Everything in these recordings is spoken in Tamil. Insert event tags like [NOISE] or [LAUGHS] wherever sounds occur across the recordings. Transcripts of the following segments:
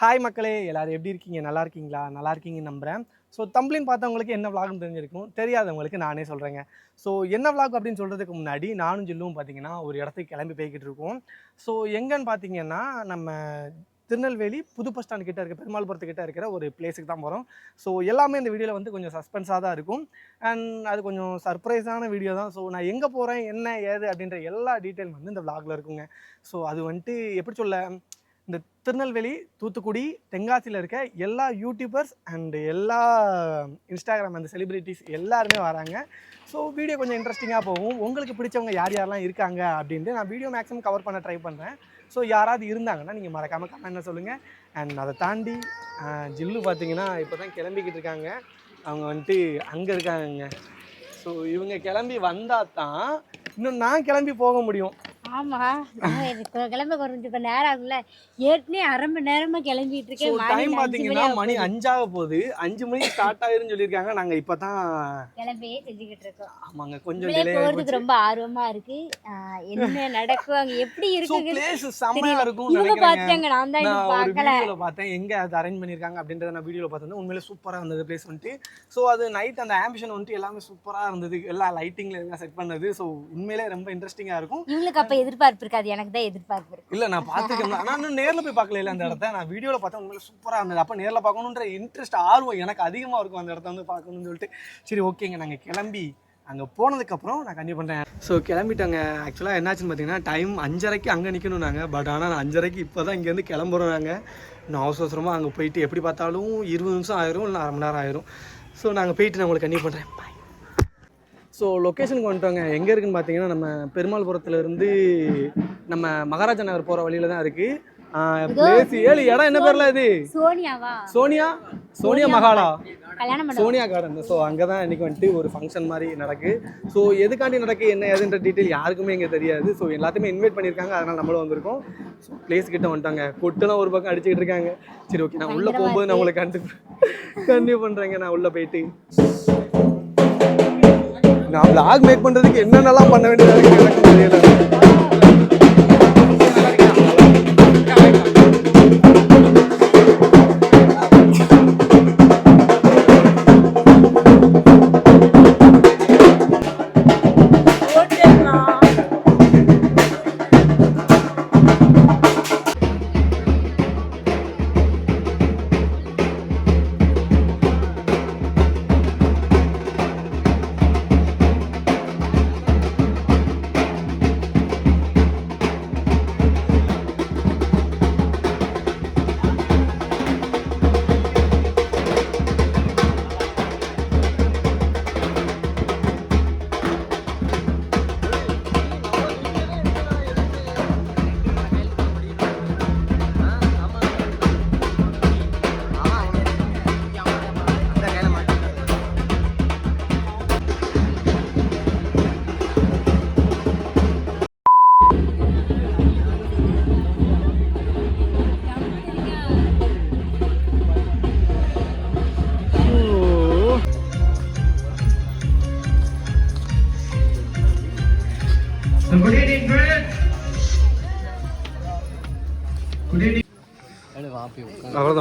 ஹாய் மக்களே எல்லாரும் எப்படி இருக்கீங்க? நல்லா இருக்கீங்களா? நல்லா இருக்கீங்கன்னு நம்புகிறேன் ஸோ தம்பிளின் பார்த்தவங்களுக்கு என்ன vlogனு தெரிஞ்சிருக்கும்? தெரியாதவங்களுக்கு நானே சொல்கிறேங்க ஸோ என்ன விளாக் அப்படின்னு சொல்கிறதுக்கு முன்னாடி நானும் ஜில்லும் பார்த்தீங்கன்னா ஒரு இடத்துக்கு கிளம்பி போய்கிட்டு இருக்கோம். ஸோ எங்கன்னு பார்த்தீங்கன்னா நம்ம திருநெல்வேலி புது பஸ் ஸ்டாண்ட் கிட்ட இருக்க பெருமாள்புரத்து கிட்ட இருக்கிற ஒரு பிளேஸுக்கு தான் போகிறோம் ஸோ எல்லாமே இந்த வீடியோவில் வந்து கொஞ்சம் சஸ்பென்ஸாக தான் இருக்கும். அண்ட் அது கொஞ்சம் சர்ப்ரைஸான வீடியோ தான். ஸோ நான் எங்கே போகிறேன் என்ன ஏது அப்படின்ற எல்லா டீட்டெயில் வந்து இந்த விளாகில் இருக்குங்க. ஸோ அது வந்துட்டு எப்படி சொல்ல? திருநெல்வேலி தூத்துக்குடி தென்காசியில் இருக்க எல்லா யூடியூபர்ஸ் அண்டு எல்லா இன்ஸ்டாகிராம் அந்த செலிப்ரிட்டிஸ் எல்லாருமே வராங்க. ஸோ வீடியோ கொஞ்சம் இன்ட்ரெஸ்டிங்காக போகும். உங்களுக்கு பிடிச்சவங்க யார் யாரெல்லாம் இருக்காங்க அப்படின்ட்டு நான் வீடியோ மேக்ஸிமம் கவர் பண்ண ட்ரை பண்ணுறேன் ஸோ யாராவது இருந்தாங்கன்னா நீங்கள் மறக்காமல் கமெண்ட்ல சொல்லுங்கள் அண்ட் அதை தாண்டி ஜில்லு பார்த்தீங்கன்னா இப்போ தான் கிளம்பிக்கிட்டு இருக்காங்க. அவங்க வந்துட்டு அங்கே இருக்காங்க ஸோ இவங்க கிளம்பி வந்தால் தான் இன்னும் நான் கிளம்பி போக முடியும். ஆமா. நான் எனக்கு கிளம்ப இப்ப நேரம் ஆகும்ல. ஏற்கனவே அரை மணி நேரமா கிளம்பிட்டு இருக்கேன். டைம் பார்த்தீங்கன்னா மணி. அஞ்சாக போகுது. அஞ்சு மணிக்கு ஸ்டார்ட் ஆயிருன்னு சொல்லியிருக்காங்க. நாங்கள் இப்போ தான் கிளம்பி செஞ்சுக்கிட்டு இருக்கோம். ஆமாங்க. கொஞ்சம் டிலே ரொம்ப ஆர்வமா இருக்கு. என்ன நடக்கும் அங்க எப்படி இருக்கு பிளேஸ். இருக்கும் இவங்க நான் தான் பார்க்கல. பார்த்தேன். எங்கே அது அரேஞ்ச் பண்ணியிருக்காங்க அப்படின்றத நான் வீடியோவில் பார்த்தேன் உண்மையிலே சூப்பராக இருந்தது பிளேஸ் வந்துட்டு. ஸோ அது நைட் அந்த ஆம்பிஷன் வந்துட்டு எல்லாமே சூப்பராக இருந்தது. எல்லா லைட்டிங்கில் எல்லாம் செட் பண்ணது. ஸோ உண்மையிலே ரொம்ப இன்ட்ரெஸ்டிங்காக இருக்கும். இவங்களுக்கு அப்ப எதிர்பார்ப்பு இருக்காது எனக்கு தான் எதிர்பார்ப்பு இருக்கு இல்லை நான் பார்த்துருக்கேன். ஆனால் இன்னும் நேரில் போய் பார்க்கல இல்லை அந்த இடத்த. நான் வீடியோவில் பார்த்தா உங்களுக்கு சூப்பராக இருந்தது. அப்போ நேரில் பார்க்கணுன்ற இன்ட்ரெஸ்ட் ஆர்வம் எனக்கு அதிகமாக இருக்கும் அந்த இடத்த வந்து பார்க்கணும்னு சொல்லிட்டு. சரி ஓகேங்க நாங்கள் கிளம்பி அங்கே போனதுக்கப்புறம் நான் கண்டிப்பாக பண்ணுறேன் ஸோ கிளம்பிட்டாங்க. ஆக்சுவலாக என்னாச்சுன்னு பார்த்தீங்கன்னா டைம் அஞ்சரைக்கு அங்கே நிற்கணும் நாங்கள் பட் ஆனால் நான் அஞ்சரைக்கு இப்போ தான் இங்கேருந்து கிளம்புறோம் நாங்கள் நான் அவசர அவசரமாக அங்கே போயிட்டு எப்படி பார்த்தாலும் இருபது நிமிஷம் ஆயிரும் இல்லை அரை மணி நேரம் ஆயிரும். ஸோ நாங்கள் போயிட்டு நான் உங்களுக்கு கண்டிப்பாக பண்ணுறேன் ஸோ லொக்கேஷனுக்கு வந்துட்டோங்க எங்கே இருக்குன்னு பார்த்தீங்கன்னா நம்ம பெருமாள்புரத்துல இருந்து நம்ம மகாராஜா நகர் போகிற வழியில தான் இருக்குது பிளேஸ் ஏழு இடம். என்ன பேர்ல இது சோனியாவா? சோனியா? சோனியா மகாலா? சோனியா கார்டன் ஸோ அங்கே தான் இன்னைக்கு வந்துட்டு ஒரு ஃபங்க்ஷன் மாதிரி நடக்கு. ஸோ எதுக்காண்டி நடக்கு என்ன ஏதுன்ற டீட்டெயில் யாருக்குமே இங்கே தெரியாது. ஸோ எல்லாத்தையுமே இன்வைட் பண்ணியிருக்காங்க. அதனால் நம்மளும் வந்திருக்கோம். ஸோ பிளேஸ் கிட்ட வந்துட்டாங்க கொட்டுலாம் ஒரு பக்கம் அடிச்சுக்கிட்டு இருக்காங்க. சரி ஓகே நான் உள்ளே போகும்போது நான் உங்களை கண்டு கண்டினியூ பண்ணுறேங்க நான் உள்ளே போயிட்டு. நான் பிளாக் மேக் பண்ணுறதுக்கு என்னென்னலாம் பண்ண வேண்டியதாக எனக்கு தெரியல.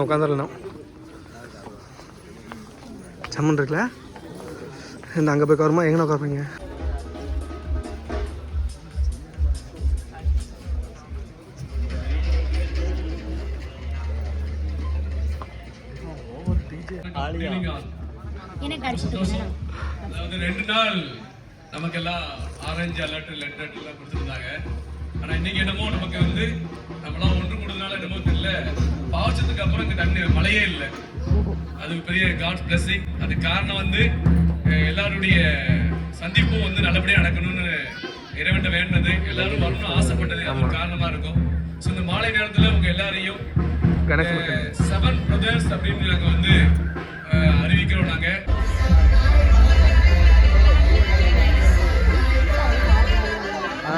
உட்காந்துடலாம். சம்மன் இருக்குல்ல? இந்த அங்கே போய் உட்காருமா? எங்கே உட்காருப்பீங்க? அதாவது ரெண்டு நாள் நமக்கெல்லாம் ஆரஞ்சு அலர்ட் லெட்டர் எல்லாம் கொடுத்துருந்தாங்க. ஆனா இன்னைக்கு என்னமோ நமக்கு வந்து நம்மளாம் ஒன்று கூடுதனால என்னமோ தெரியல. பாவச்சத்துக்கு அப்புறம் இங்க தண்ணி மழையே இல்லை. அது பெரிய காட்ஸ் blessing. அது காரணம் வந்து எல்லாருடைய சந்திப்பும் வந்து நல்லபடியா நடக்கணும்னு இறைவன்ட்ட வேண்டினது. எல்லாரும் வரணும்னு ஆசைப்பட்டது அது ஒரு காரணமா இருக்கும். ஸோ இந்த மாலை நேரத்துல உங்க எல்லாரையும் செவன் பிரதர்ஸ் அப்படின்னு நாங்க வந்து அறிவிக்கிறோம் நாங்க. ஆ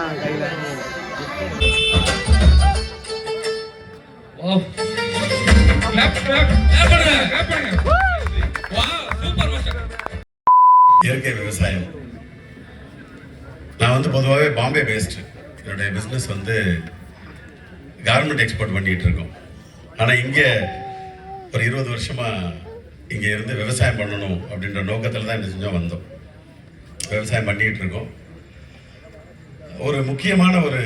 இயற்கை விவசாயம். நான் வந்து பொதுவாகவே பாம்பே பேஸ்டு என்னுடைய பிஸ்னஸ் வந்து கார்மெண்ட் எக்ஸ்போர்ட் பண்ணிகிட்டு இருக்கோம். ஆனால் இங்கே ஒரு இருபது வருஷமா இங்கே இருந்து விவசாயம் பண்ணணும் அப்படின்ற நோக்கத்தில் தான் என்ன செஞ்சோம் வந்தோம். விவசாயம் பண்ணிக்கிட்டு இருக்கோம். ஒரு முக்கியமான ஒரு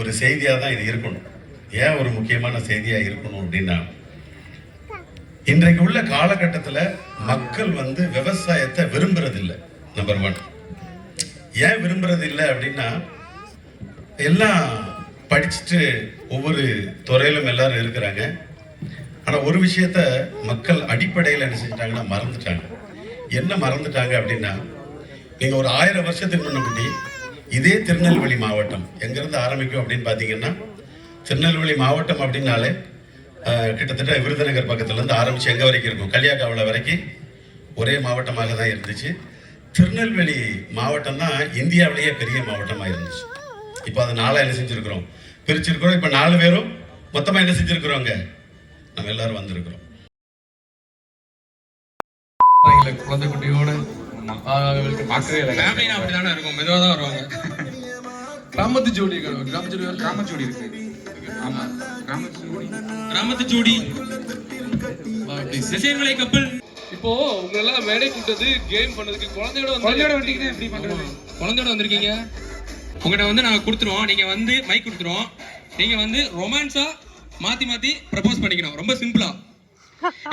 ஒரு செய்தியாக தான் இது இருக்கணும். ஏன் ஒரு முக்கியமான செய்தியாக இருக்கணும் அப்படின்னா இன்றைக்கு உள்ள காலகட்டத்தில் மக்கள் வந்து விவசாயத்தை விரும்புறதில்லை நம்பர் ஒன் ஏன் விரும்புறது இல்லை அப்படின்னா எல்லாம் படிச்சுட்டு ஒவ்வொரு துறையிலும் எல்லாரும் இருக்கிறாங்க. ஆனால் ஒரு விஷயத்த மக்கள் அடிப்படையில் என்ன செஞ்சிட்டாங்கன்னா மறந்துட்டாங்க. என்ன மறந்துட்டாங்க அப்படின்னா நீங்கள் ஒரு ஆயிரம் வருஷத்துக்கு முன்னாடி இதே திருநெல்வேலி மாவட்டம். எங்கேருந்து ஆரம்பிக்கும் அப்படின்னு பார்த்தீங்கன்னா திருநெல்வேலி மாவட்டம் அப்படின்னாலே கிட்டத்தட்ட விருதுநகர் பக்கத்துலேருந்து ஆரம்பித்து எங்கே வரைக்கும் இருக்கும்? கல்யாகாவில் வரைக்கும் ஒரே மாவட்டமாக தான் இருந்துச்சு. திருநெல்வேலி மாவட்டம் தான் இந்தியாவிலேயே பெரிய மாவட்டமாக இருந்துச்சு. இப்போ அதை நாளாக என்ன செஞ்சுருக்கிறோம்? பிரிச்சிருக்கிறோம். இப்போ நாலு பேரும் மொத்தமாக என்ன செஞ்சுருக்கிறோங்க நம்ம எல்லாரும் வந்திருக்கிறோம். குழந்தை குட்டியோட பார்க்கவே இல்லை. அப்படிதானே இருக்கும்? மெதுவா தான் வருவாங்க. கிராமத்து ஜோடி கிராமத்து ஜோடி கிராம ஜோடி இருக்கு. ஆமா கிராமத்து ஜோடி கிராமத்து ஜோடி திசையன்களை கப்பல். இப்போ உங்களெல்லாம் மேடை கூட்டது கேம் பண்ணதுக்கு குழந்தையோட வந்து குழந்தையோட வந்தீங்கன்னா எப்படி பண்றது? குழந்தையோட வந்திருக்கீங்க. உங்கள்கிட்ட வந்து நாங்க கொடுத்துருவோம். நீங்க வந்து மைக் கொடுத்துருவோம். நீங்க வந்து ரொமான்ஸா மாத்தி மாத்தி ப்ரப்போஸ் பண்ணிக்கணும். ரொம்ப சிம்பிளா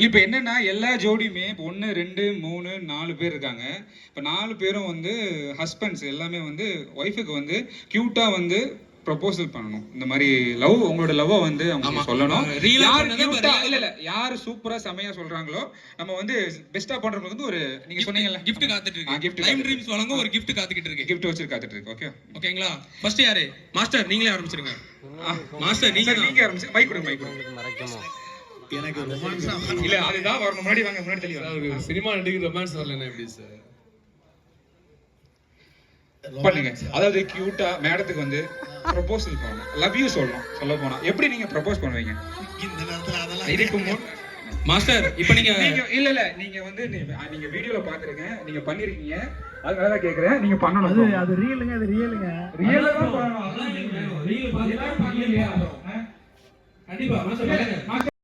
இப்போ என்னன்னா எல்லா ஜோடியுமே இப்போ ஒன்று ரெண்டு மூணு நாலு பேர் இருக்காங்க. இப்போ நாலு பேரும் வந்து ஹஸ்பண்ட்ஸ் எல்லாமே வந்து ஒய்ஃபுக்கு வந்து க்யூட்டாக வந்து ப்ரொபோசல் பண்ணணும். இந்த மாதிரி லவ் உங்களோட லவ்வை வந்து அவங்க. சொல்லணும். இல்ல இல்ல. யார் சூப்பரா செமையா சொல்றாங்களோ நம்ம வந்து பெஸ்டா பண்றவங்களுக்கு வந்து ஒரு நீங்க சொன்னீங்கல்ல. gift காத்துட்டு இருக்கு. லைம் காத்துட்டு ட்ரீம்ஸ் வழங்க ஒரு gift காத்துக்கிட்டு இருக்கு. கிஃப்ட் வச்சு காத்துட்டு இருக்கு. ஓகே ஓகேங்களா? ஃபர்ஸ்ட் யாரு? மாஸ்டர் நீங்களே ஆரம்பிச்சிருங்க. மாஸ்டர் நீங்க நீங்க ஆரம்பிச்சு மைக் கொடுங்க மைக் கொடுங்க. இல்ல அதுதான் வரணும். முன்னாடி வாங்க முன்னாடி தெளிவா சினிமா நடிகர் ரொமான்ஸ் வரலன்னா எப்படி சார் பண்ணுங்க அதாவது கியூட்டா மேடத்துக்கு வந்து ப்ரொபோசல் பண்ணணும். லவ் யூ சொல்லணும் சொல்ல போனா. எப்படி நீங்க ப்ரொபோஸ் பண்ணுவீங்க? இதுக்கு முன் மாஸ்டர் இப்போ நீங்க நீங்க இல்ல இல்ல நீங்க வந்து நீங்க வீடியோல பாத்துருக்கேன் நீங்க பண்ணிருக்கீங்க. அதனால தான் கேக்குறேன் நீங்க பண்ணணும் அது அது ரியலுங்க அது ரியலுங்க ரியலா தான் பண்ணணும். அந்த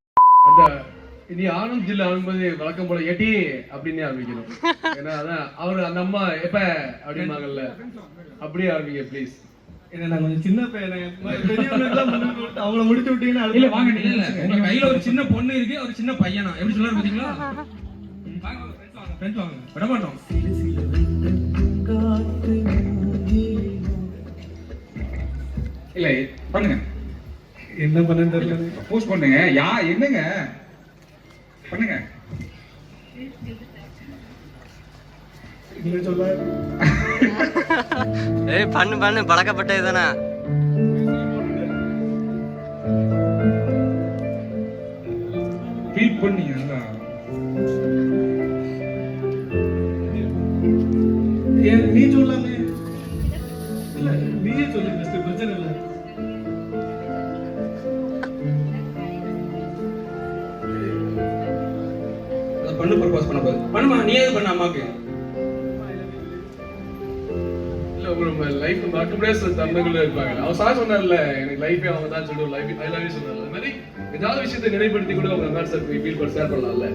இனி ஆனந்த் ஜில்லா ஆகும்போது வழக்கம் போல எட்டி அப்படின்னு ஆரம்பிக்கணும். ஏன்னா அதான் அவரு அந்த அம்மா எப்ப அப்படிம்பாங்கல்ல? அப்படியே ஆரம்பிங்க ப்ளீஸ் என்ன நான் கொஞ்சம் சின்ன பையன் அவங்கள முடிச்சு விட்டீங்கன்னா இல்ல வாங்க இல்ல இல்ல. உங்க கையில ஒரு சின்ன பொண்ணு இருக்கு ஒரு சின்ன பையனா? எப்படி சொல்றாரு பாத்தீங்களா? ஃப்ரெண்ட்ஸ் வாங்க விட மாட்டோம் இல்ல பண்ணுங்க. என்ன பண்ணன்னு தெரியல ப்ரொபோஸ் பண்ணுங்க. யா என்னங்க? பண்ணுங்க. [LAUGHS] ஏய் பண்ணு பண்ணு பழக்கப்பட்டது தானே. ஃபீல் பண்ணீங்க நல்லா பொண்ணு ப்ரப்போஸ் பண்ண போகுது. பண்ணுமா நீ எது பண்ண அம்மாக்கு? இல்ல உங்க லைஃப் சில தருணங்கள் இருப்பாங்க. அவர் சார் சொன்னார்ல எனக்கு லைஃபே அவங்க தான் சொல்லி லைஃப் ஐ லவ் யூ சொன்னார்ல. மாதிரி ஏதாவது விஷயத்தை நிறைவுபடுத்தி கூட உங்க மேட்ச் ஃபீல் பண்ண ஷேர் பண்ணலாம்ல?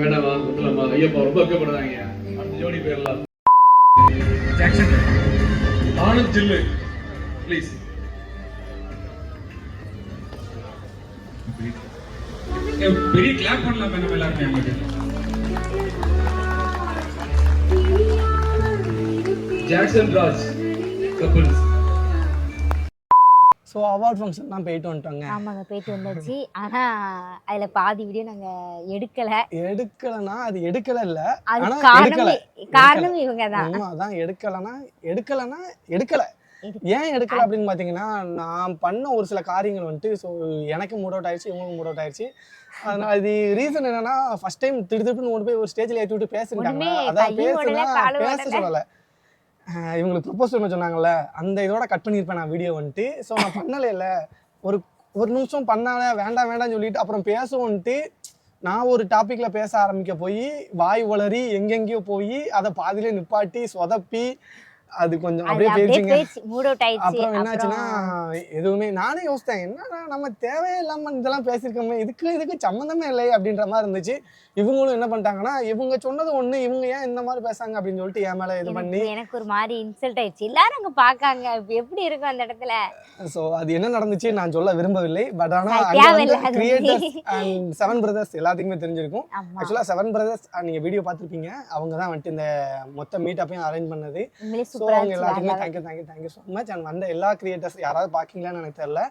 வேணாமா முத்தலாமா ஐயப்பா ரொம்ப வைக்கப்படுறாங்க அடுத்த ஜோடி பேர்லாம் ஆனந்த் ஜில்லு. ப்ளீஸ் பெரிய கிளாப் பண்ணலாம் நம்ம எல்லாருமே உங்களுக்கு Jackson Raj couples so award ஃபங்க்ஷன்லாம் போயிட்டு வந்துட்டோங்க. ஆமாங்க போயிட்டு வந்தாச்சு. ஆனா அதுல பாதி வீடியோ நாங்க எடுக்கல. எடுக்கலைன்னா அது எடுக்கல இல்ல. அது ஆனா காரணம் எடுக்கல. காரணம் இவங்க தான் உண்மை அதான் எடுக்கலைன்னா எடுக்கலைன்னா எடுக்கல. ஏன் எடுக்கல அப்படின்னு பார்த்தீங்கன்னா நான் பண்ண ஒரு சில காரியங்கள் வந்துட்டு ஸோ எனக்கு மூட் அவுட் ஆயிடுச்சு இவங்களுக்கு மூட் அவுட் ஆயிடுச்சு அது ரீசன் என்னன்னா ஃபர்ஸ்ட் டைம் திடுதிப்புன்னு கொண்டு போய் ஒரு ஸ்டேஜில் ஏற்றி விட்டு பேசிட்டாங்க அதான் பேசுனா பேச. சொல்லலை. இவங்களுக்கு ப்ரப்போஸ் பண்ண சொன்னாங்கல்ல அந்த இதோட கட் பண்ணியிருப்பேன் நான் வீடியோ வந்துட்டு. ஸோ நான் பண்ணலை இல்லை. ஒரு ஒரு நிமிஷம் பண்ணால வேண்டாம் வேண்டாம்னு சொல்லிட்டு அப்புறம் பேசுவோன்ட்டு நான் ஒரு டாப்பிக்கில் பேச ஆரம்பிக்க போய் வாய் உளறி எங்கெங்கேயோ போய் அதை பாதியிலே நிப்பாட்டி சொதப்பி அது கொஞ்சம் அப்படியே போயிடுச்சுங்க மூட் அப்புறம் என்னாச்சுன்னா எதுவுமே நானே யோசித்தேன் என்னடா நம்ம தேவையில்லாம இதெல்லாம் பேசியிருக்கோமே இதுக்கு இதுக்கு சம்மந்தமே இல்லை அப்படின்ற மாதிரி இருந்துச்சு. இவங்களும் என்ன பண்ணிட்டாங்கன்னா இவங்க சொன்னது ஒண்ணு இவங்க ஏன் இந்த மாதிரி பேசாங்க அப்படின்னு சொல்லிட்டு என் மேல இது பண்ணி எனக்கு ஒரு மாதிரி இன்சல்ட் ஆயிடுச்சு. எல்லாரும் அங்க பாக்காங்க எப்படி இருக்கும் அந்த இடத்துல? ஸோ அது என்ன நடந்துச்சு நான் சொல்ல விரும்பவில்லை. பட் ஆனா கிரியேட்டர்ஸ் அண்ட் செவன் பிரதர்ஸ் எல்லாத்துக்குமே தெரிஞ்சிருக்கும். ஆக்சுவலா செவன் பிரதர்ஸ் நீங்க வீடியோ பார்த்திருப்பீங்க. அவங்க தான் வந்துட்டு இந்த மொத்த மீட்டப்பையும் அரேஞ்ச் பண்ணது. ஸோ அவங்க எல்லாத்துக்குமே thank you thank you thank you so much and வந்த எல்லா கிரியேட்டர்ஸ் யாராவது பார்க்கீங்களான்னு எனக்கு தெரியல.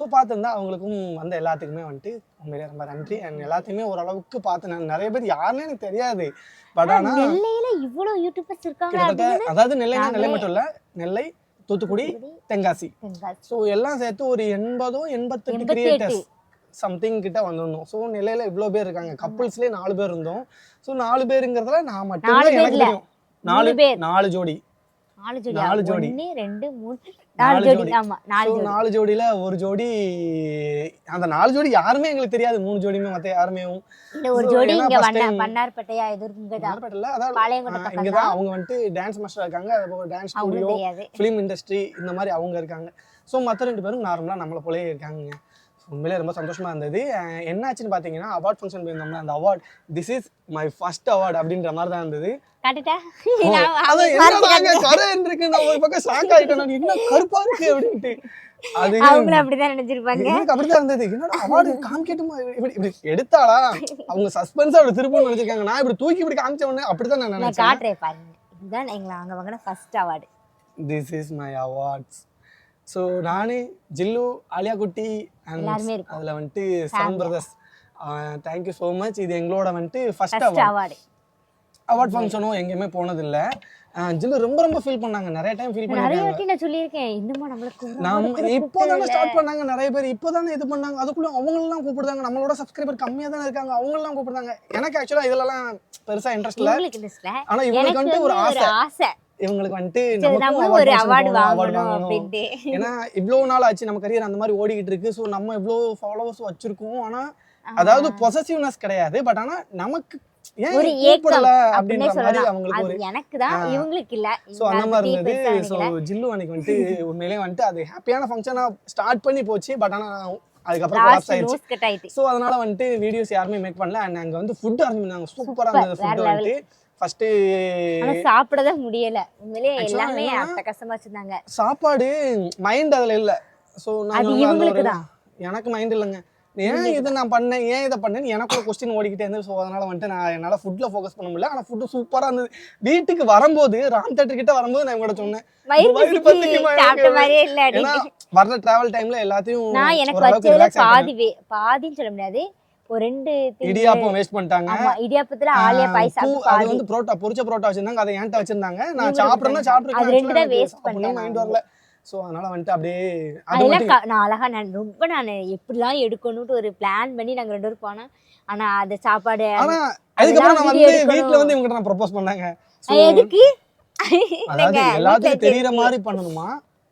ஸோ பார்த்துருந்தா அவங்களுக்கும் வந்த எல்லாத்துக்குமே வந்துட்டு உண்மையிலே ரொம்ப நன்றி. அண்ட் எல்லாத்தையுமே ஓரளவுக்கு பார்த்து நான் நிறைய பேர் யாருன்னு எனக்கு தெரியாது. பட் ஆனா, ஆனால் நெல்லையில இவ்வளவு யூடியூபர்ஸ் இருக்காங்க அதாவது நெல்லைனா நெல்லை மட்டும் இல்லை நெல்லை தூத்துக்குடி தென்காசி. ஸோ எல்லாம் சேர்த்து ஒரு எண்பதோ எண்பத்தெட்டு எண்பத்தி கிரியேட்டர்ஸ் சம்திங் கிட்ட வந்திருந்தோம். ஸோ நிலையில இவ்வளோ பேர் இருக்காங்க. கப்புள்ஸ்லேயே நாலு பேர் இருந்தோம். ஸோ நாலு பேருங்கிறதுல நான் பேர் எனக்கு. தெரியும். நாலு. நாலு ஜோடி. நாலு ஜோடி நாலு ஜோடி. ஒன்னு ரெண்டு மூணு. நாலு ஜோடி. ஆமா நாலு ஜோடி. நாலு ஜோடியில ஒரு ஜோடி அந்த நாலு ஜோடி யாருமே எங்களுக்கு தெரியாது. மூணு ஜோடியுமே மற்ற யாருமே இல்ல ஒரு ஜோடி இங்க வண்ணா time- பன்னார்பட்டையா எது இங்கதான். மதுரைப்பேட்டையில அதாவது பாளையங்கோட்டை ஆ, பக்கம் இங்கதான். தான். அவங்க வந்துட்டு டான்ஸ் மாஸ்டர் இருக்காங்க. டான்ஸ் அவங்களும் ஸ்டுடியோ தெரியாது. ஃபிலிம் இண்டஸ்ட்ரி இந்த மாதிரி அவங்க இருக்காங்க. ஸோ மற்ற ரெண்டு பேரும் நார்மலாக நம்மளை போலயே இருக்காங்க உண்மையிலே ரொம்ப சந்தோஷமா இருந்தது. என்னாச்சுன்னு பார்த்தீங்கன்னா அவார்ட் ஃபங்க்ஷன் போயிருந்தோம்னா அந்த award this is my first award அப்படின்ற மாதிரி தான் இருந்தது. காட்டுட்டா? பக்கம் ஷாக் ஆயிட்டேன் என்ன கருப்பா இருக்கு அப்படின்ட்டு. அவங்களும் அப்படிதான் நினைச்சிருப்பாங்க. எனக்கு அப்படிதான் இருந்தது? என்னடா அவார்டு காமிக்கட்டுமா? இப்படி இப்படி எடுத்தாளா? அவங்க சஸ்பென்ஸா அப்படி திருப்பி நினைச்சிருக்காங்க. நான் இப்படி தூக்கி இப்படி காமிச்ச உடனே அப்படிதான் நான் நான் நினைச்சேன். காட்டுறேன் பாருங்க. இதுதான் எங்களை அங்க வாங்கின first award this is my awards so நானு ஜில்லு ஆலியா குட்டி. அதில் வந்துட்டு Family. Brothers thank you so much இது எங்களோட வந்துட்டு ஃபர்ஸ்ட் அவார்ட் அவார்டு ஃபங்க்ஷனும் எங்கேயுமே போனதில்லை. ஜில்லு ரொம்ப ரொம்ப ஃபீல் பண்ணாங்க. நிறைய டைம் ஃபீல் நிறைய பண்ணிருக்காங்க வாட்டி நான் சொல்லியிருக்கேன் இன்னுமா நம்மளுக்கு நம்ம இப்போதானே ஸ்டார்ட் பண்ணாங்க நிறைய பேர் இப்போதானே இது பண்ணாங்க. அதுக்குள்ள அவங்களெல்லாம் கூப்பிடுறாங்க. நம்மளோட சப்ஸ்கிரைபர் கம்மியா தானே இருக்காங்க. அவங்களெல்லாம் கூப்பிடுறாங்க. எனக்கு ஆக்சுவலா இதுலலாம் பெருசா இன்ட்ரெஸ்ட் இல்ல. உங்களுக்கு இன்ட்ரெஸ்ட்ல ஆனா இவங்களுக்கு வந்துட்டு ஒரு ஆசை. ஆசை. இவங்களுக்கு வந்துட்டு நமக்கும் ஒரு அவார்டு வாங்கணும் ஏன்னா இவ்வளவு நாள் ஆச்சு நம்ம கரியர் அந்த மாதிரி ஓடிக்கிட்டு இருக்கு. ஸோ நம்ம இவ்வளோ ஃபாலோவர்ஸ் வச்சிருக்கோம். ஆனா அதாவது பொசசிவ்னஸ் கிடையாது. பட் ஆனா நமக்கு ஒரு ஏக்கம் அப்படின்னே சொல்லலாம். அவங்களுக்கு அது ஒரு எனக்கு தான். இவங்களுக்கு இல்ல. ஸோ அந்த மாதிரி இருந்தது. நினைக்கல. ஜில்லு அன்னைக்கு வந்துட்டு உண்மையிலேயே வந்துட்டு அது ஹாப்பியான ஃபங்க்ஷனாக ஸ்டார்ட் பண்ணி போச்சு. பட் ஆனா அதுக்கப்புறம் கொலாப்ஸ் ஆயிடுச்சு ஸோ அதனால வந்துட்டு வீடியோஸ் யாருமே மேக் பண்ணல. அண்ட் அங்கே வந்து ஃபுட் அரேஞ்ச் பண்ணாங்க சூப்பராக இருந்தது ஃபுட். வந்துட்டு. ஃபர்ஸ்ட் ஆனா சாப்பிடதான் முடியல. உண்மையிலேயே எல்லாமே கஷ்டமா வச்சிருந்தாங்க. சாப்பாடு மைண்ட் அதுல இல்ல. ஸோ தான். எனக்கு மைண்ட் இல்லைங்க. ஏன் இதை நான் பண்ணேன்? ஏன் இதை பண்ணேன்னு எனக்கு ஒரு கொஸ்டின் ஓடிக்கிட்டே இருந்தது. ஸோ அதனால வந்துட்டு நான் என்னால் ஃபுட்டில் ஃபோக்கஸ் பண்ண முடியல. ஆனால் ஃபுட்டு சூப்பராக இருந்தது. வீட்டுக்கு வரும்போது ராம் தேட்டர் கிட்ட வரும்போது நான் கூட சொன்னேன். வர்ற டிராவல் டைம்ல எல்லாத்தையும் நான் எனக்கு. பாதி பாதின்னு சொல்ல முடியாது. ஒரு ரெண்டு இடியாப்பம் வேஸ்ட் பண்ணிட்டாங்க. ஆமா இடியாப்பத்துல ஆலியா ஆஹ் பாய் பூ- சாப்பிட்டு அது வந்து புரோட்டா பொரிச்ச புரோட்டா வச்சிருந்தாங்க. அதை என்கிட்ட வச்சிருந்தாங்க. நான் அது சாப்பிட்டு ரெண்டு தான் waste பண்ணிட்டேன் மைண்ட் நான். வரல. ஸோ அதனால வந்துட்டு அப்படியே அதெல்லாம் நான் அழகா நான் ரொம்ப நான் எப்படிலாம் எடுக்கணும்ட்டு ஒரு பிளான் பண்ணி நாங்க ரெண்டு பேரும் போனோம். ஆனா அந்த சாப்பாடு ஆனா அதுக்கப்புறம் நான் வந்து. வீட்ல வந்து இவங்க நான் ப்ரப்போஸ் பண்ணாங்க. எதுக்கு? அதாவது எல்லாத்துக்கும் தெரியற. மாதிரி பண்ணணுமா?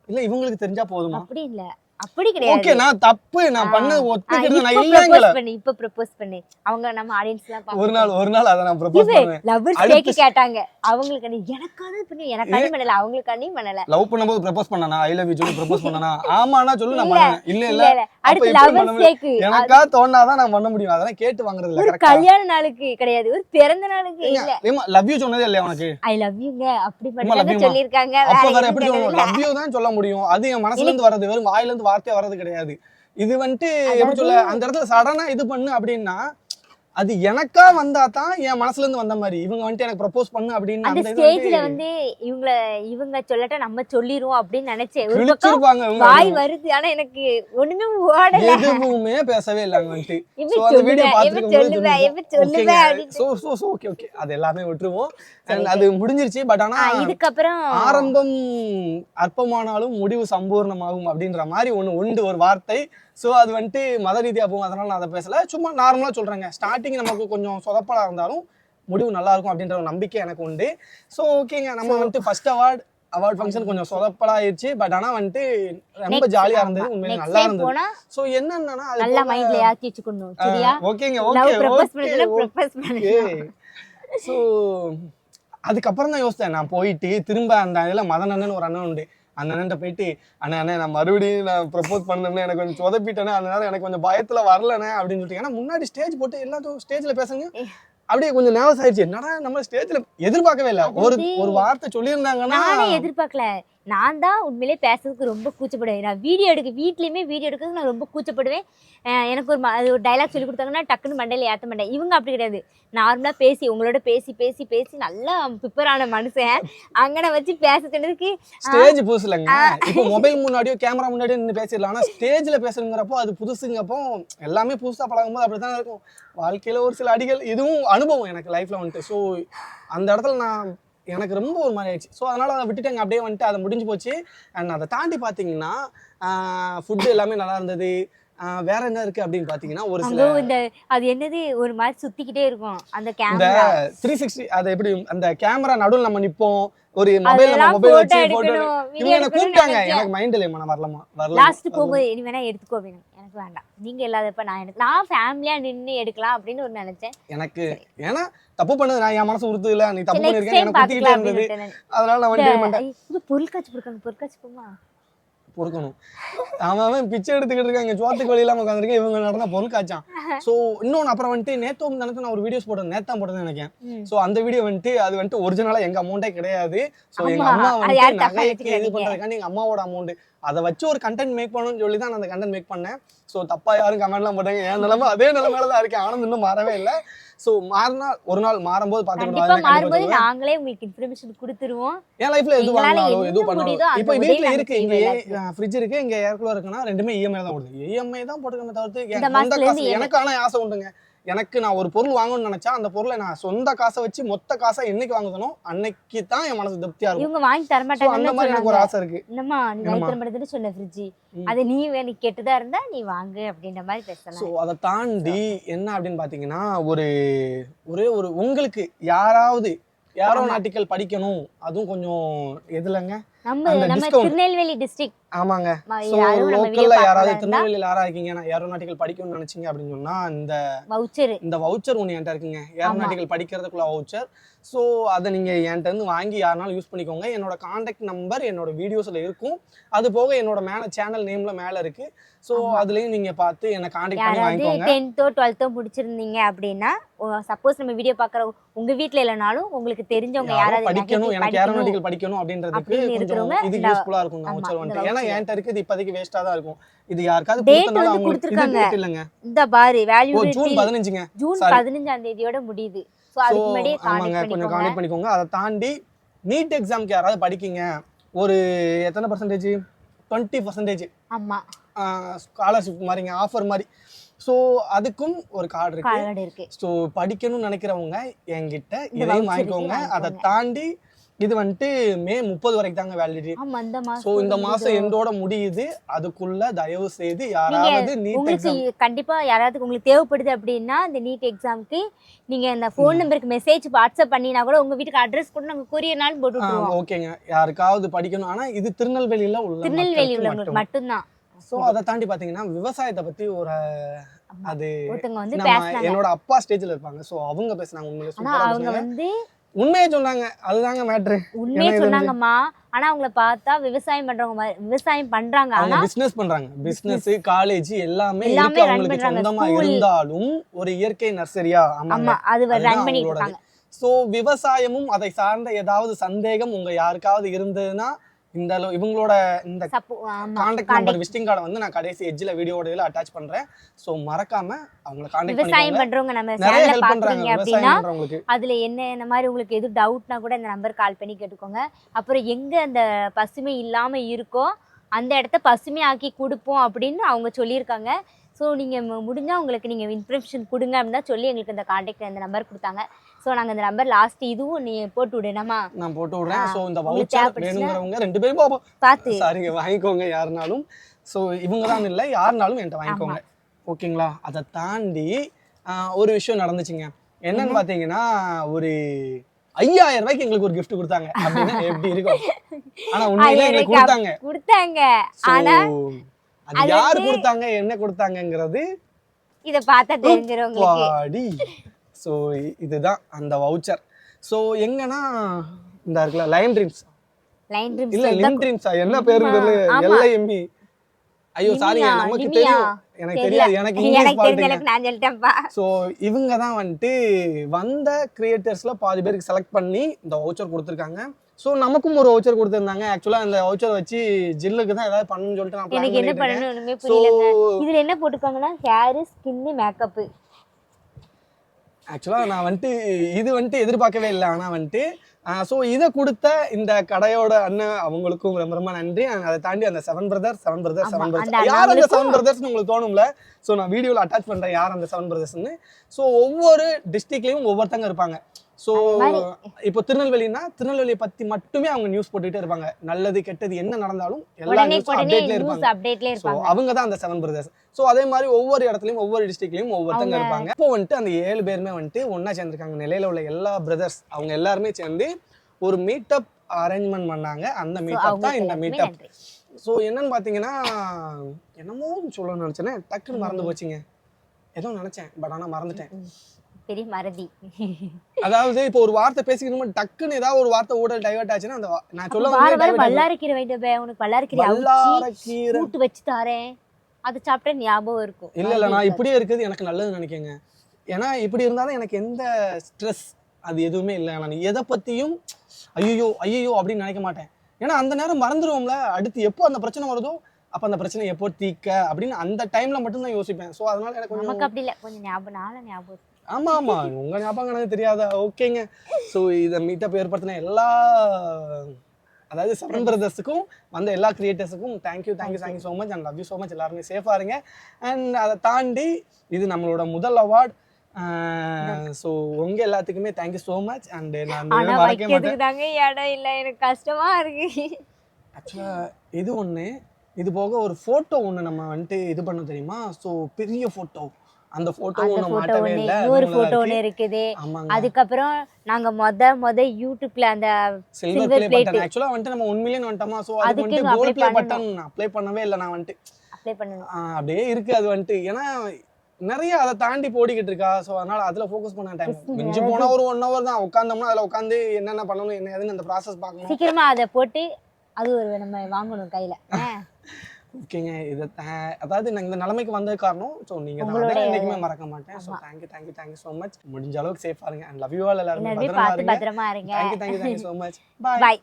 இல்ல இவங்களுக்கு தெரிஞ்சா போதுமா? அப்படி இல்ல. அப்படி கிடையாது. ஓகே நான் தப்பு நான் பண்ணது ஒத்துக்கிறது நான் இல்லங்கல பண்ணு இப்ப ப்ரப்போஸ் பண்ணு. அவங்க நம்ம ஆடியன்ஸ் எல்லாம் ஒரு நாள் ஒரு நாள் அதை நான் ப்ரப்போஸ் பண்ணுவேன். லவ்வர்ஸ் கேக்கு கேட்டாங்க. அவங்களுக்கு நீ எனக்காக பண்ணி எனக்காண்டி பண்ணல அவங்களுக்காண்டி பண்ணல. லவ் பண்ணும்போது ப்ரப்போஸ் பண்ணனா? ஐ லவ் யூ சொல்லி ப்ரப்போஸ் பண்ணனா? ஆமானா சொல்லு நான் இல்ல, பண்ணுவேன். இல்ல இல்ல. இல்ல இல்ல. அடுத்து பண்ண லவ்வர்ஸ்? கேக்கு. எனக்கா தோணாதான் நான் பண்ண முடியும். அதெல்லாம் கேட்டு வாங்குறது இல்ல கல்யாண நாளுக்கு கிடையாது. ஒரு பிறந்த நாளுக்கு இல்ல. லவ் யூ சொன்னதே இல்லையா உனக்கு? ஐ லவ் யூங்க அப்படி you-மா? சொல்லிருக்காங்க அப்ப வேற எப்படி சொல்லணும். லவ் யூ தான் சொல்ல முடியும். அது என் மனசுல இருந்து வர்றது. வெறும் வாயில இருந்து வார்த்தையா வர்றது கிடையாது. இது வந்துட்டு எப்படி சொல்ல அந்த இடத்துல சடனா இது பண்ணு அப்படின்னா அது எனக்கா வந்தா தான் என் மனசுல இருந்து வந்த மாதிரி. இவங்க வந்துட்டு எனக்கு ப்ரப்போஸ் பண்ணு அப்படின்னு அந்த ஸ்டேஜ்ல வந்து இவங்கள இவங்க சொல்லட்ட நம்ம சொல்லிருவோம் அப்படின்னு நினைச்சேன். கிழிச்சிருப்பாங்க. வாய் வருது ஆனா எனக்கு ஒண்ணுமே ஓடல. எதுவுமே பேசவே இல்லை வந்துட்டு. So, அந்த video so so so okay okay அது எல்லாமே விட்டுருவோம். அது முடிஞ்சிருச்சு பட் ஆனா இதுக்கப்புறம் ஆரம்பம் அற்பமானாலும் முடிவு சம்பூர்ணமாகும் அப்படின்ற மாதிரி ஒன்று உண்டு ஒரு வார்த்தை. ஸோ அது வந்துட்டு மத ரீதியாக போகும். அதனால நான் அதை பேசல. சும்மா நார்மலாக சொல்கிறேங்க ஸ்டார்டிங் நமக்கு கொஞ்சம் சொதப்பலாக இருந்தாலும் முடிவு நல்லா இருக்கும் அப்படின்ற ஒரு நம்பிக்கை எனக்கு உண்டு. ஸோ ஓகேங்க நம்ம வந்துட்டு ஃபர்ஸ்ட் அவார்ட் அவார்ட் ஃபங்க்ஷன் கொஞ்சம் சொதப்பலாயிருச்சு பட் ஆனால் வந்துட்டு ரொம்ப ஜாலியாக. இருந்தது. உண்மையிலே நல்லா இருந்தது. ஸோ என்னன்னா அது நல்லா போக- மைண்ட்ல ஏத்தி வச்சுக்கணும் சரியா? ஓகேங்க ஓகே ஸோ அதுக்கப்புறம் தான் யோசித்தேன். நான் போயிட்டு திரும்ப அந்த இதில் மதன் அண்ணன் ஒரு அண்ணன் உண்டு. அந்த அண்ணன்ட்ட போயிட்டு அண்ணா அண்ணே நான் மறுபடியும் நான் ப்ரப்போஸ் பண்ணணும்னு எனக்கு கொஞ்சம் சொதப்பிட்டேனே அதனால எனக்கு கொஞ்சம் பயத்தில் வரலண்ணே அப்படின்னு சொல்லிட்டு. ஏன்னா முன்னாடி ஸ்டேஜ் போட்டு எல்லாத்தையும் ஸ்டேஜில் பேசுங்க. அப்படியே கொஞ்சம் நர்வஸ் ஆயிடுச்சு. என்னடா நம்ம ஸ்டேஜில் எதிர்பார்க்கவே இல்லை. ஒரு ஒரு வார்த்தை சொல்லியிருந்தாங்கன்னா எதிர்பார்க்கல. நான் தான் உண்மையிலே பேசுறதுக்கு ரொம்ப கூச்சப்படுவேன். நான் வீடியோ எடுக்க வீட்லயுமே வீடியோ எடுக்கிறதுக்கு நான் ரொம்ப கூச்சப்படுவேன். எனக்கு ஒரு அது ஒரு டைலாக் சொல்லி கொடுத்தாங்கன்னா டக்குன்னு மண்டையில ஏற்ற மாட்டேன். இவங்க அப்படி கிடையாது. நார்மலாக பேசி உங்களோட பேசி பேசி பேசி நல்லா ப்ரிப்பேர் ஆன மனுஷன். அங்கன வச்சு பேச சொன்னதுக்கு ஸ்டேஜ் புதுசு இல்லைங்க இப்போ மொபைல் முன்னாடியோ கேமரா முன்னாடியோ நின்று பேசிடலாம். ஆனால் ஸ்டேஜில் பேசுறங்கிறப்போ அது புதுசுங்கப்போ எல்லாமே புதுசாக பழகும்போது அப்படி தான் இருக்கும். வாழ்க்கையில் ஒரு சில அடிகள் இதுவும் அனுபவம் எனக்கு லைஃப்பில் வந்துட்டு. ஸோ அந்த இடத்துல நான் எனக்கு ரொம்ப ஒரு மாதிரி ஆயிடுச்சு. ஸோ அதனால் அதை விட்டுட்டேங்க. அப்படியே வந்துட்டு அதை முடிஞ்சு போச்சு. அண்ட் அதை தாண்டி பார்த்தீங்கன்னா ஃபுட்டு எல்லாமே நல்லா இருந்தது. வேற என்ன இருக்குது அப்படின்னு பார்த்தீங்கன்னா ஒரு சில இந்த அது என்னது ஒரு மாதிரி சுத்திக்கிட்டே இருக்கும் அந்த கேமரா த்ரீ சிக்ஸ்டி அது எப்படி அந்த கேமரா நடுவில் நம்ம நிப்போம் ஒரு மொபைல் நம்ம மொபைல் வச்சு போட்டோ இவங்க என்ன கூப்பிட்டாங்க. எனக்கு மைண்ட் இல்லையம்மா நான் வரலாமா? வரலாம்? லாஸ்ட் போகும்போது இனி வேணா எடுத்துக்கோ எனக்கு வேண்டாம். நீங்க இல்லாதப்ப நான் எடுத்து நான் ஃபேமிலியா நின்று எடுக்கலாம் அப்படின்னு ஒரு நினைச்சேன். எனக்கு ஏன்னா தப்பு பண்ணது நான் என் மனசு உறுத்து இல்ல. நீ தப்பு பண்ணிருக்கேன் எனக்கு குத்திக்கிட்டே இருந்தது. அதனால நான் இது பொருட்காட்சி கொடுக்காங்க பொருட்காட்சி போமா? பொறுக்கணும். அவன் அவன் பிச்சை எடுத்துக்கிட்டு இருக்காங்க சோத்துக்கு வழி இல்லாம உட்காந்துருக்கேன் இவங்க நடந்தா பொருள் காய்ச்சான் ஸோ [LAUGHS] இன்னொன்று அப்புறம் வந்துட்டு நேத்தோம் தானே நான் ஒரு வீடியோஸ் போட்டேன் நேத்தான் போட்டேன்னு நினைக்கிறேன். ஸோ அந்த வீடியோ வந்துட்டு அது வந்துட்டு ஒரிஜினலா எங்க அமௌண்ட்டே கிடையாது. ஸோ எங்க அம்மா வந்துட்டு நகைக்கு இது. பண்றதுக்காண்டி எங்க அம்மாவோட அமௌண்ட் அதை வச்சு ஒரு கண்டென்ட் மேக் பண்ணணும்னு சொல்லி தான் நான் அந்த கண்டென்ட் மேக் பண்ணேன். ஸோ தப்பா யாரும் கமெண்ட்லாம் போட்டாங்க. என் நிலைமை அதே நிலைமையில தான் இருக்கேன் ஆனந்த் இன்னும் மாறவே இல்லை. ஸோ மாறினா ஒரு நாள் மாறும்போது பார்த்துக்கணும் மாறும்போது நாங்களே உங்களுக்கு இன்ஃபர்மேஷன் கொடுத்துருவோம். என் லைஃப்ல எது வாங்கினாலும் எது பண்ணாலும் இப்போ நாங்க இருக்கு. இங்கே. ஃப்ரிட்ஜ் இருக்கு. இங்க ஏர் கூலர் இருக்குன்னா ரெண்டுமே இஎம்ஐ தான் கொடுது இஎம்ஐ தான் போட்டுக்கணும் தவிர்த்து EMI. எனக்கு ஆனா ஆசை உண்டுங்க. எனக்கு நான் ஒரு பொருள் வாங்கணும்னு நினைச்சா அந்த பொருளை நான் சொந்த காசை வச்சு மொத்த காசை என்னைக்கு வாங்குதனோ அன்னைக்கு தான் என் மனசு திருப்தியா இருக்கும். இவங்க வாங்கி தர So, அந்த மாதிரி எனக்கு ஒரு ஆசை இருக்கு. என்னம்மா நீ வாங்கி? தர மாட்டேன்னு சொன்ன ஃப்ரிட்ஜ். அது நீ வேணும் கெட்டதா இருந்தா நீ வாங்கு அப்படின்ற மாதிரி ஸோ பேசலாம் அதை தாண்டி என்ன அப்படின்னு பார்த்தீங்கன்னா ஒரு ஒரே ஒரு உங்களுக்கு யாராவது ஏரோநாட்டிக்கல் படிக்கணும். அதுவும் கொஞ்சம் எதுலங்க? நம்ம நம்ம. திருநெல்வேலி டிஸ்ட்ரிக்ட் ஆமாங்க. லோக்கல்ல யாராவது திருநெல்வேலியில் யாரா இருக்கீங்க நான் ஏரோநாட்டிக்கல் படிக்கணும்னு நினைச்சீங்க அப்படின்னு சொன்னா இந்த வவுச்சர் இந்த வவுச்சர் ஒன்று என்கிட்ட இருக்குங்க. ஏரோநாட்டிக்கல் படிக்கிறதுக்குள்ள வவுச்சர் ஸோ அதை நீங்கள் என்கிட்ட இருந்து வாங்கி யாருனாலும் யூஸ் பண்ணிக்கோங்க. என்னோட காண்டாக்ட் நம்பர் என்னோட வீடியோஸில் இருக்கும். அது போக என்னோட மேலே சேனல் நேமில் மேலே இருக்கு. ஸோ. அதுலேயும் நீங்கள் பார்த்து என்னை காண்டாக்ட் பண்ணி வாங்கிக்கோங்க. டென்த்தோ டுவெல்த்தோ முடிச்சிருந்தீங்க அப்படின்னா சப்போஸ் நம்ம வீடியோ பார்க்குற உங்க வீட்ல இல்லைனாலும் உங்களுக்கு தெரிஞ்சவங்க யாரோ யாராவது படிக்கணும் எனக்கு ஏரோநாட்டிக்கல் படிக்கணும் அப்படின்றதுக்கு கொஞ்சம் இது யூஸ்ஃபுல்லாக இருக்கும் வவுச்சர் இந்த வந்துட்டு ஏன்னா. என்கிட்ட இருக்குது இப்போதைக்கு வேஸ்ட்டாக தான் இருக்கும். இது யாருக்காவது கொடுத்தனால அவங்களுக்கு இல்லைங்க. இந்த பாரு வேல்யூ ஜூன் பதினஞ்சுங்க. ஜூன். பதினஞ்சாம் தேதியோட முடியுது. ஸோ அதுக்கு ஆமாங்க கொஞ்சம் கான்டெக்ட் பண்ணிக்கோங்க. அதை தாண்டி நீட் எக்ஸாம்க்கு யாராவது படிக்கீங்க? ஒரு எத்தனை பர்சன்டேஜ் டுவெண்ட்டி பர்சன்டேஜ் ஆமா. ஸ்காலர்ஷிப் மாதிரிங்க ஆஃபர் மாதிரி. ஸோ அதுக்கும் ஒரு கார்டு இருக்கு. ஸோ படிக்கணும்னு நினைக்கிறவங்க என்கிட்ட இதையும் வாங்கிக்கோங்க. அதை. தாண்டி இது வந்துட்டு மே முப்பது வரைக்கும் தாங்க வேலிடிட்டி ஆமா இந்த மாசம் ஸோ இந்த மாசம் எண்டோட முடியுது. அதுக்குள்ள தயவு செய்து யாராவது நீட் உங்களுக்கு கண்டிப்பா யாராவது உங்களுக்கு தேவைப்படுது அப்படின்னா இந்த நீட் எக்ஸாம்க்கு நீங்க இந்த ஃபோன் நம்பருக்கு மெசேஜ் வாட்ஸ்அப் பண்ணினா கூட உங்க வீட்டுக்கு அட்ரஸ் கூட நாங்க கொரியர்னாலும் போட்டு விட்டுருவோம். ஓகேங்க. யாருக்காவது படிக்கணும். ஆனா இது திருநெல்வேலியில உள்ள திருநெல்வேலி உள்ளவங்களுக்கு மட்டும்தான். ஸோ அதை தாண்டி பாத்தீங்கன்னா விவசாயத்தை பத்தி ஒரு. அது என்னோட அப்பா ஸ்டேஜ்ல இருப்பாங்க. ஸோ அவங்க பேசுனாங்க. உண்மையிலே அவங்க வந்து உண்மையை சொன்னாங்க. அதுதாங்க மேட்ரு உண்மையே சொன்னாங்கம்மா. ஆனா அவங்கள பார்த்தா விவசாயம் பண்றவங்க மாதிரி விவசாயம் பண்றாங்க. அவங்க ஆனா பிசினஸ் பண்றாங்க. பிசினஸ் காலேஜ் எல்லாமே எல்லாமே இருக்கு run அவங்களுக்கு. பண்றாங்க. சொந்தமா School. இருந்தாலும் ஒரு இயற்கை நர்சரியா ஆமா அது ரன் பண்ணிட்டு. இருக்காங்க ஸோ விவசாயமும் அதை சார்ந்த ஏதாவது சந்தேகம் உங்க யாருக்காவது இருந்ததுன்னா இந்த அளவு இவங்களோட இந்த கான்டாக்ட் நம்பர். விசிட்டிங் கார்டை வந்து நான் கடைசி எட்ஜில் வீடியோட இதில் அட்டாச் பண்றேன். ஸோ மறக்காம அவங்கள கான்டாக்ட் விவசாயம் பண்ணிக்கோங்க. பண்றவங்க நம்ம நிறைய ஹெல்ப் அப்படின்னா அதுல என்ன இந்த மாதிரி உங்களுக்கு எதுவும் டவுட்னா கூட இந்த நம்பர் கால் பண்ணி கேட்டுக்கோங்க. அப்புறம் எங்க அந்த பசுமை இல்லாம இருக்கோ அந்த இடத்த பசுமையாக்கி கொடுப்போம் அப்படின்னு அவங்க சொல்லியிருக்காங்க. ஸோ நீங்கள் முடிஞ்சால் உங்களுக்கு நீங்கள் இன்ஃபர்மேஷன் கொடுங்க அப்படின்னு சொல்லி எங்களுக்கு இந்த காண்டாக்ட் இந்த நம்பர் கொடுத்தாங்க. ஸோ நாங்கள் இந்த நம்பர் லாஸ்ட் இதுவும் நீ போட்டு விடணுமா நான் போட்டு விடுறேன். ஸோ இந்த வவுச்சர் வேணுங்கிறவங்க ரெண்டு பேரும் பார்ப்போம் பார்த்து. சாரிங்க வாங்கிக்கோங்க யாருனாலும். ஸோ இவங்க தான் இல்லை யாருனாலும் என்கிட்ட வாங்கிக்கோங்க. ஓகேங்களா? அதை தாண்டி ஒரு விஷயம் நடந்துச்சுங்க. என்னன்னு பார்த்தீங்கன்னா ஒரு ஐயாயிரம் ரூபாய்க்கு எங்களுக்கு ஒரு gift கொடுத்தாங்க. அப்படின்னா எப்படி இருக்கும்? ஆனா உண்மையிலே எங்களுக்கு கொடுத்தாங்க. கொடுத்தாங்க. ஆனா அது யார் கொடுத்தாங்க என்ன கொடுத்தாங்கங்கிறது இதை பார்த்தா தெரிஞ்சிடும் உங்களுக்கு. ஸோ இதுதான் அந்த வவுச்சர் ஸோ எங்கன்னா இந்த இருக்குல்ல லயன் ட்ரீம்ஸ் லைன் இல்ல லிம் ட்ரீம்ஸ் ட்ரீம்ஸா என்ன பேருன்னு தெரியல ஆமா. எல்ஐஎம்இ ஐயோ லிமியா, நமக்கு? தெரியும். எனக்கு தெரியாது. எனக்கு இங்கிலீஷ் சொல்லிட்டேன்ப்பா. ஸோ இவங்க தான் வந்துட்டு வந்த கிரியேட்டர்ஸில் பாதி பேருக்கு செலக்ட் பண்ணி இந்த வவுச்சர் கொடுத்துருக்காங்க. ஸோ நமக்கும் ஒரு வவுச்சர் கொடுத்துருந்தாங்க. ஆக்சுவலாக அந்த வவுச்சர் வச்சு ஜில்லுக்கு தான் ஏதாவது பண்ணணும்னு சொல்லிட்டு நான் எனக்கு என்ன பண்ணணும் ஸோ இதுல என்ன போட்டுருக்காங்கன்னா ஹேர் ஸ்கின்னு மேக்கப் ஆக்சுவலாக நான் வந்துட்டு இது வந்துட்டு எதிர்பார்க்கவே இல்லை. ஆனால் வந்துட்டு ஸோ இதை கொடுத்த இந்த கடையோட அண்ணன் அவங்களுக்கும் ரொம்ப ரொம்ப நன்றி. அதை தாண்டி அந்த seven brother seven brother seven brothers யார் அந்த செவன் பிரதர்ஸ்னு உங்களுக்கு தோணும்ல? ஸோ நான் வீடியோவில் அட்டாச் பண்ணுறேன் யார் அந்த செவன் பிரதர்ஸ்னு ஸோ ஒவ்வொரு டிஸ்ட்ரிக்ட்லேயும் ஒவ்வொருத்தங்க இருப்பாங்க. ஸோ இப்போ திருநெல்வேலினா திருநெல்வேலியை பற்றி மட்டுமே அவங்க நியூஸ் போட்டுக்கிட்டே இருப்பாங்க. நல்லது கெட்டது என்ன நடந்தாலும் எல்லா நியூஸும் அப்டேட்ல இருப்பாங்க. ஸோ அவங்க தான் அந்த செவன் பிரதர்ஸ் ஸோ அதே மாதிரி ஒவ்வொரு இடத்துலையும் ஒவ்வொரு டிஸ்ட்ரிக்ட்லையும் ஒவ்வொருத்தங்க இருப்பாங்க. இப்போ வந்துட்டு அந்த ஏழு பேருமே வந்துட்டு ஒன்றா சேர்ந்துருக்காங்க. நிலையில உள்ள எல்லா பிரதர்ஸ் அவங்க எல்லாருமே சேர்ந்து ஒரு மீட்டப் அரேஞ்ச்மெண்ட் பண்ணாங்க. அந்த மீட்டப் தான் இந்த மீட்டப். ஸோ என்னன்னு பார்த்தீங்கன்னா என்னமோ சொல்லணும்னு நினச்சேனே டக்குன்னு மறந்து போச்சுங்க. ஏதோ நினச்சேன் பட் ஆனால் மறந்துட்டேன். பெரிய மறதி. அதாவது இப்போ ஒரு வார்த்தை பேசிக்கணும் டக்குன்னு ஏதாவது ஒரு வார்த்தை ஊடல் டைவர்ட் ஆச்சுன்னா அந்த நான் சொல்ல வார வாரம் வல்லாரக்கீரை வைத்த பே உனக்கு வல்லாரக்கீரை வல்லாரக்கீரை கூட்டு வச்சு தாரேன். அது சாப்பிட்டா ஞாபகம் இருக்கும். இல்ல இல்ல நான் இப்படியே இருக்குது எனக்கு நல்லது நினைக்கேங்க. ஏன்னா இப்படி இருந்தாலும் எனக்கு எந்த ஸ்ட்ரெஸ் அது எதுவுமே இல்லை. நான் எதை பத்தியும் ஐயோ ஐயோ அப்படின்னு நினைக்க மாட்டேன். ஏன்னா அந்த நேரம் மறந்துடுவோம்ல அடுத்து எப்போ அந்த பிரச்சனை வருதோ அப்ப அந்த பிரச்சனை எப்போ தீக்க அப்படின்னு அந்த டைம்ல மட்டும் தான் யோசிப்பேன். ஸோ அதனால எனக்கு நமக்கு கொஞ்சம் அப்படி இல்ல. கொஞ்சம் ஞாபகம் நாள ஞாபகம். ஆமா ஆமா. உங்க ஞாபகம் எனக்கு தெரியாதா? ஓகேங்க. ஸோ இதை மீட்டப் ஏற்படுத்தின எல்லா அதாவது செவன் பிரதர்ஸுக்கும் வந்த எல்லா கிரியேட்டர்ஸுக்கும் thank you thank you thank you so much and love you so much எல்லாருமே சேஃபாக இருங்க. அண்ட் அதை தாண்டி இது நம்மளோட முதல் அவார்ட் ஸோ உங்க எல்லாத்துக்குமே தேங்க்யூ ஸோ மச் அண்ட் நான் மாட்டேன். தாங்க இடம் இல்ல. எனக்கு கஷ்டமா இருக்கு. ஆக்சுவலாக இது ஒன்று இது போக ஒரு ஃபோட்டோ ஒன்று நம்ம வந்துட்டு இது பண்ண தெரியுமா? ஸோ பெரிய ஃபோட்டோ அந்த போட்டோ மாட்டவே ஒண்ணு இல்லை இன்னொரு போட்டோ ஒண்ணு இருக்குது. அதுக்கப்புறம் நாங்க மொத மொத யூடியூப்ல அந்த சில்வர் ப்ளே. பட்டன் ஆக்சுவலா வந்துட்டு நம்ம ஒன் மில்லியன் வந்துட்டோமா? அதுக்கு வந்துட்டு இன்னும் கோல்ட் ப்ளே பட்டன் அப்ளை பண்ணவே இல்லை நான் வந்துட்டு. அப்ளை பண்ணணும். ஆ, அப்படியே இருக்கு அது வந்துட்டு. ஏன்னா நிறைய அதை தாண்டி போடிக்கிட்டு இருக்கா. ஸோ அதனால அதுல ஃபோக்கஸ் பண்ண டைம் மிஞ்சி அதாவது- போனா ஒரு ஒன் ஹவர் தான். உட்காந்தோம்னா அதுல உட்காந்து என்னென்ன பண்ணணும் என்ன ஏதுன்னு அந்த ப்ராசஸ் பார்க்கணும். சீக்கிரமா அதை போட்டு அது ஒரு நம்ம வாங்கணும் கையில. [LAUGHS] ஓகேங்க. இதை அதாவது நான் இந்த நிலைமைக்கு வந்தது காரணம் ஸோ நீங்க தான் என்னைக்குமே மறக்க மாட்டேன். So. Thank you thank you thank you so much முடிஞ்ச அளவுக்கு சேஃபா இருங்க. அண்ட் லவ் யூ ஆல் எல்லாருமே. பத்திரமா இருங்க. Thank you thank you thank you so much bye